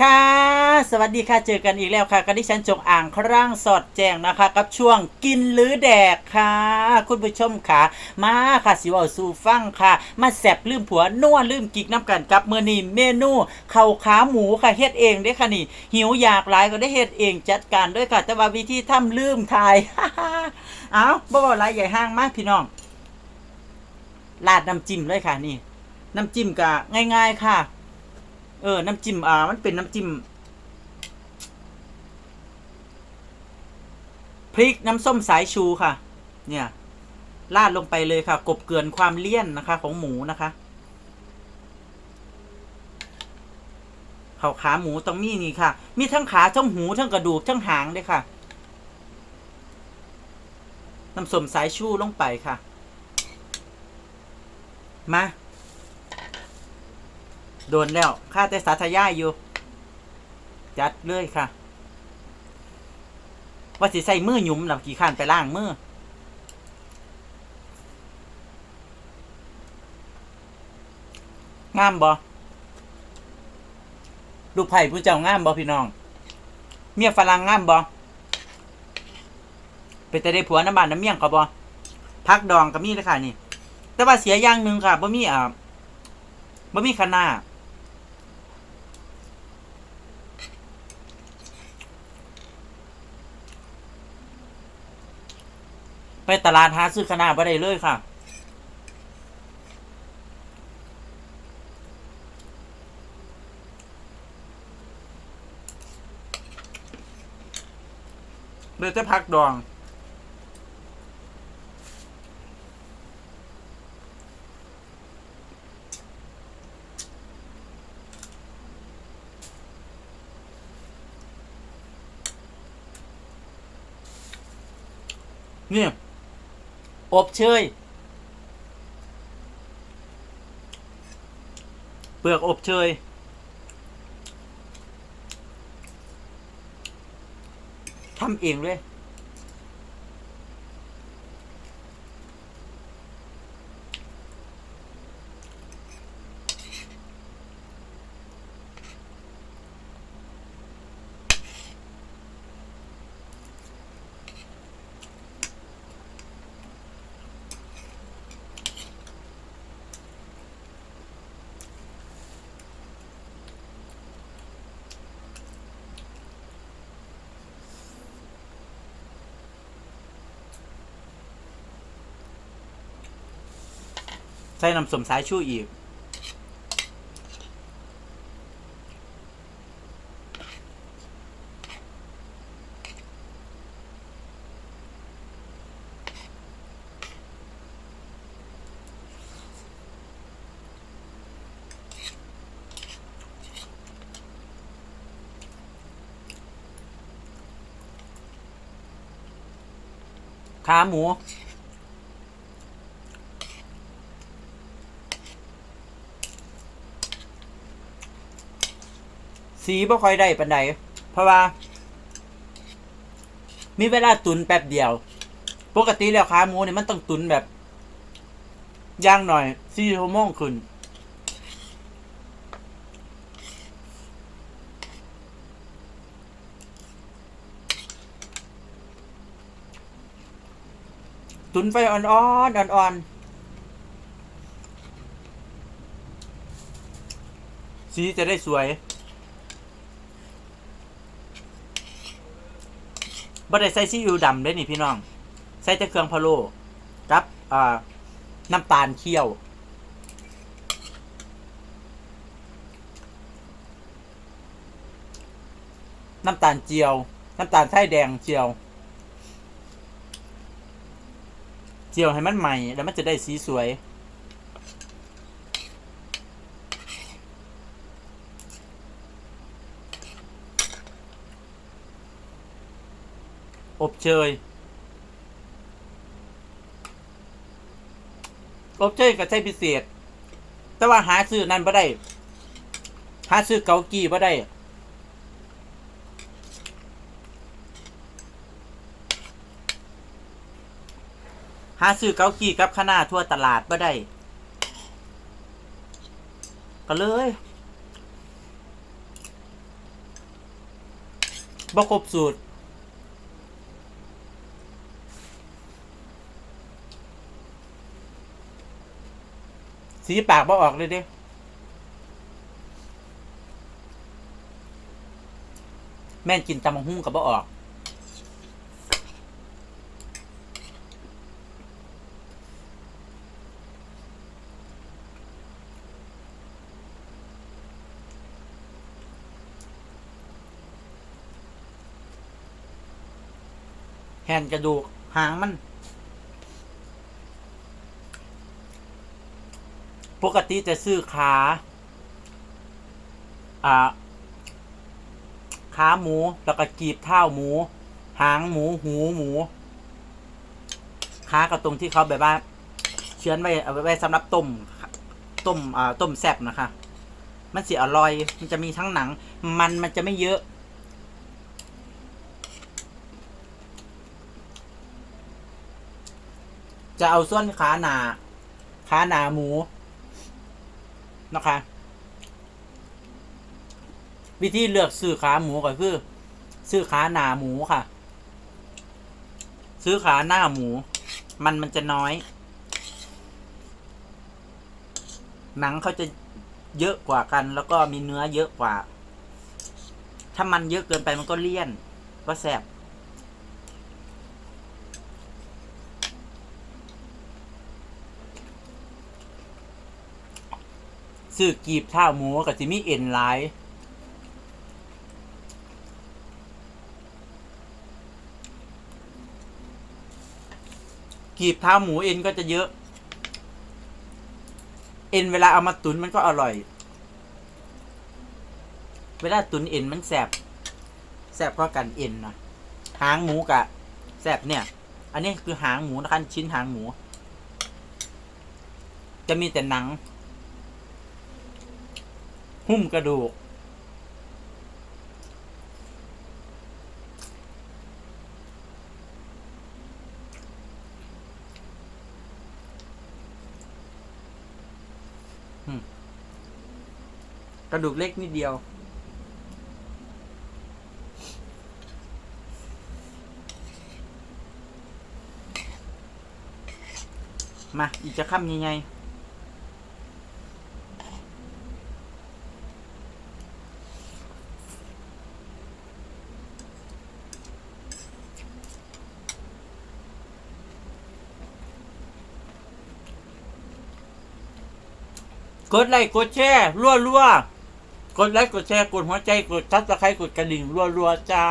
ค่ะ สวัสดีค่ะ เจอกันอีกแล้วค่ะกับดิฉันจงอ่างครั่งสอดแจงนะคะ กับช่วงกินหรือแดกค่ะ คุณผู้ชมค่ะ มาค่ะสิว่าสู่ฟังค่ะ มาแสบลืมผัวนัวลืมกิกน้ำกันกับเมื่อนี้เมนูเข้าขาหมูค่ะเฮ็ดเองเด้ค่ะนี่ หิวอยากหลายก็ได้เฮ็ดเองจัดการด้วยค่ะ แต่ว่าวิธีทำลืมทายเอาบ่บ่หลายใหญ่ห้างมากพี่น้องราดน้ำจิ้มเลยค่ะนี่ น้ำจิ้มก็ง่าย ๆ ค่ะ เออ น้ำจิ้ม อ่า มันเป็นน้ำจิ้ม พริกน้ำส้มสายชูค่ะ เนี่ย ราดลงไปเลยค่ะ กบเกลือนความเลี่ยนนะคะ ของหมูนะคะเขาขาหมูต้องมีนี่ค่ะ มีทั้งขาทั้งหูทั้งกระดูกทั้งหางเลยค่ะ น้ำส้มสายชูลงไปค่ะ มา โดนแล้วข้าแต่สาธยายอยู่ จัดเลยค่ะ ว่าสิใส่มือหยุมหลับกี่ข้นไปล่างมืองามบอลูกไผ่ผู้เจ้างามบอพี่น้อง เมียฝรั่งงามบอเป็นแต่ได้ผัวน้ำบานน้ำเมี่ยงเขาบอพักดองก็มีเลยค่ะนี่ แต่ว่าเสียอย่างหนึ่งค่ะบ่มีอ่าบ่มีคณะ ไปตลาดหาซื้อคณะบ่ได้เลยค่ะ เดี๋ยวจะพักดองเนี่ย อบเชยเปลือกอบเชยทำเองเลย ใส่น้ำส้มสายชูอีก ขาหมู สีบ่ค่อยได้ปานใดเพราะว่า มีเวลาตุนแป๊บเดียว ปกติแล้วขาหมูเนี่ยมันต้องตุนแบบย่างหน่อยสี่ชั่วโมงขึ้นตุนไฟอ่อนๆอ่อนๆสีจะได้สวย บ่ได้ใส่ซีอิ๊วดำเด้นี่พี่น้อง ใส่แต่เครื่องพะโล้กับอ่าน้ำตาลเคี่ยว น้ำตาลเจียว น้ำตาลไส้แดงเจียว เจียวให้มันใหม่แล้วมันจะได้สีสวย อบเชย อบเชยกับใช้พิเศษ แต่ว่าหาซื้อนั่นบ่ได้ หาซื้อเกากีบ่ได้หาซื้อเกากีกับคณะทั่วตลาดบ่ได้ ก็เลยบ่ครบสูตร สีปากบ่ออกเลยเด้แม่นกินตำบักหุ่งกับบ่ออกแฮนกระดูกหางมัน ปกติจะซื้อขาอ่าขาหมู แล้วก็กีบเท้าหมู หางหมู หูหมูขากับตรงที่เขาแบบว่าเชื้อนไว้เอาไว้สำหรับต้มต้มอ่าต้มแซ่บนะคะ มันสิอร่อย มันจะมีทั้งหนัง มันมันจะไม่เยอะจะเอาส่วนขาหนา ขาหนาหมู นะคะ วิธีเลือกซื้อขาหมูก็คือ ซื้อขาหนาหมูค่ะ ซื้อขาหน้าหมู มันมันจะน้อย หนังเขาจะเยอะกว่ากัน แล้วก็มีเนื้อเยอะกว่า ถ้ามันเยอะเกินไปมันก็เลี่ยน ก็แสบ ซื้อกีบเท้าหมูกับจิมีเอ็นหลายกีบเท้าหมูเอ็นก็จะเยอะ เอ็นเวลาเอามาตุนมันก็อร่อย เวลาตุนเอ็นมันแสบแสบเพราะกันเอ็นนะหางหมูกะแสบเนี่ย อันนี้คือหางหมูนะคะชิ้นหางหมู จะมีแต่หนัง หุ้มกระดูก กระดูกเล็กนิดเดียวมาอีกจะค่ำยังไง กดไลค์กดแชร์รัวรัวกดไลค์กดแชร์กดหัวใจกดซับสไครต์กดกระดิ่งรัวรัวจ้า